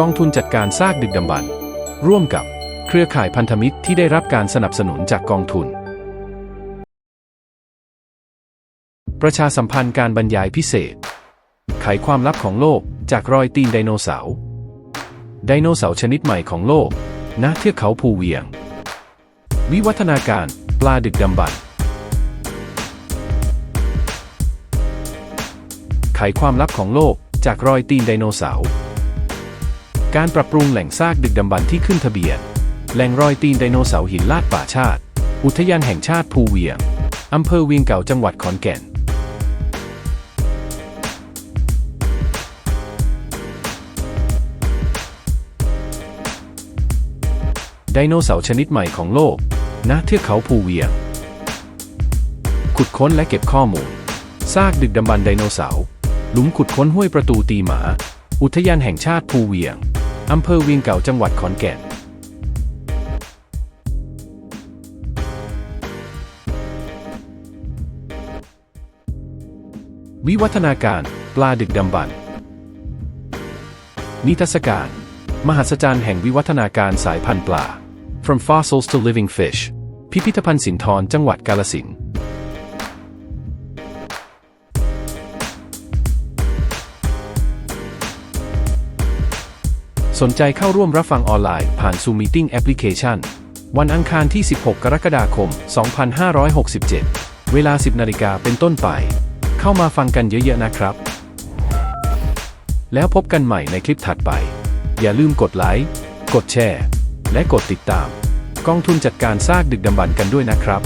กองทุนจัดการซากดึกดำบรรพ์ร่วมกับเครือข่ายพันธมิตรที่ได้รับการสนับสนุนจากกองทุน ประชาสัมพันธ์การบรรยายพิเศษ ไขความลับของโลกจากรอยตีนไดโนเสาร์ไดโนเสาร์ชนิดใหม่ของโลกณเทือกเขาภูเวียง วิวัฒนาการปลาดึกดำบรรพ์ไขความลับของโลกจากรอยตีนไดโนเสาร์ การปรับปรุงแหล่งซากดึกดำบรรพ์ที่ขึ้นทะเบียน แหล่งรอยตีนไดโนเสาร์หินลาดป่าชาติ อุทยานแห่งชาติภูเวียง อำเภอเวียงเก่าจังหวัดขอนแก่น ไดโนเสาร์ชนิดใหม่ของโลก ณ เทือกเขาภูเวียง ขุดค้นและเก็บข้อมูล ซากดึกดำบรรพ์ไดโนเสาร์ หลุมขุดค้นห้วยประตูตีหมา อุทยานแห่งชาติภูเวียง อำเภอเวียงเก่าจังหวัดขอนแก่นวิวัฒนาการปลาดึกดำบรรนิทรรศการ มหัศจรรย์แห่งวิวัฒนาการสายพันธุ์ปลา From Fossils to Living Fish พิพิธภัณฑ์สินทรจังหวัดกาลสินธุ์ สนใจเข้าร่วมรับฟังออนไลน์ผ่าน Zoom Meeting Application วันอังคารที่ 16 กรกฎาคม 2567 เวลา 10 นาฬิกาเป็นต้นไป เข้ามาฟังกันเยอะๆนะครับ แล้วพบกันใหม่ในคลิปถัดไป อย่าลืมกดไลค์ กดแชร์ และกดติดตาม กองทุนจัดการซากดึกดำบรรพ์กันด้วยนะครับ